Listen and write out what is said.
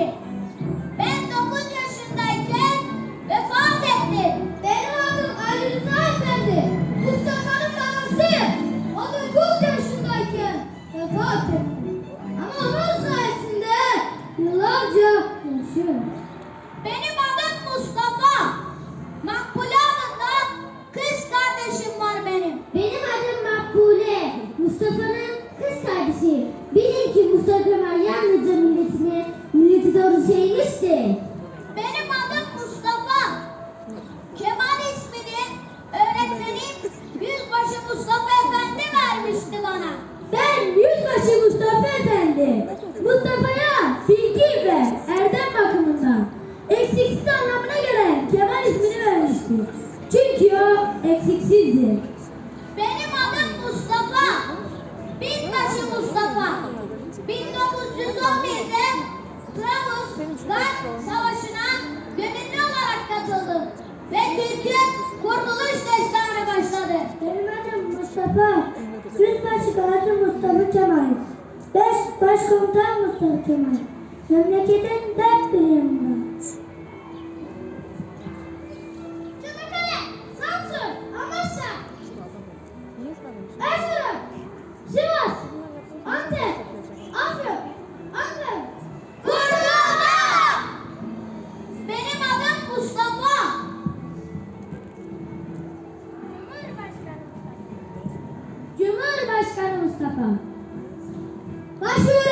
etti. Ben 9 yaşındayken vefat etti. Benim adım Ali Mustafa'nın babasıyım. O 9 yaşındayken vefat etti. Ama onun sayesinde yıllarca yaşıyorum. Benim adım Mustafa. Makbule adında kız kardeşim var benim. Benim adım Makbule. Mustafa'nın kız kardeşi. Bilin ki Mustafa yalnızca doğru sevmişti. Benim adım Mustafa. Kemal ismini öğretmenim Yüzbaşı Mustafa Efendi vermişti bana. Ben Yüzbaşı Mustafa Efendi. Mustafa'ya bilgi ve erdem bakımından eksiksiz anlamına gelen Kemal ismini vermişti. Çünkü o eksiksizdi. Benim adım Mustafa. Binbaşı Mustafa. Savaşı'na gönüllü olarak katıldım. Ve Türk'ün kurtuluş destanı başladı. Benim adım Mustafa. Yüzbaşı Gazi Mustafa Kemal. Beş Başkomutan Mustafa Kemal. Memleketin dört bir. başkanımız Mustafa. Başvuru.